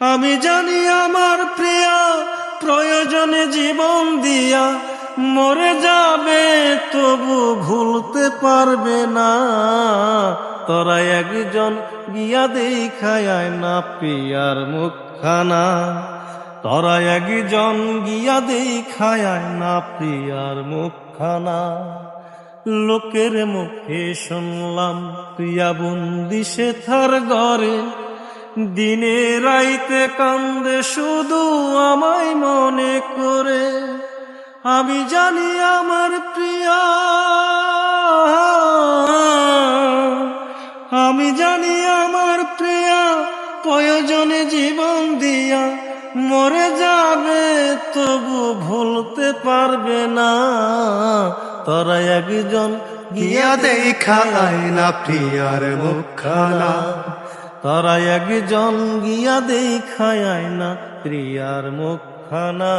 আমি জানি আমার প্রিয়া প্রয়োজনে জীবন দিয়া মরে যাবে, তবু ভুলতে পারবে না। তোরা একজন গিয়া দেখায় না প্রিয়ার মুখখানা। তোরা একজন গিয়া দেখায় না প্রিয়ার মুখখানা। লোকের মুখে শুনলাম প্রিয়া বন্দি সে থার ঘরে দিনে রাইতে কান্দে শুধু আমায় মনে করে। আমি জানি আমার প্রিয়া। আমি জানি আমার প্রিয়া। প্রয়োজনে জীবন দিয়া মরে যাবে, তবু ভুলতে পারবে না। তোরা একজন গিয়া দেখায় না প্রিয়ার মুখখানা। তারা একজন গিয়া দেখায় না প্রিয়ার মুখখানা।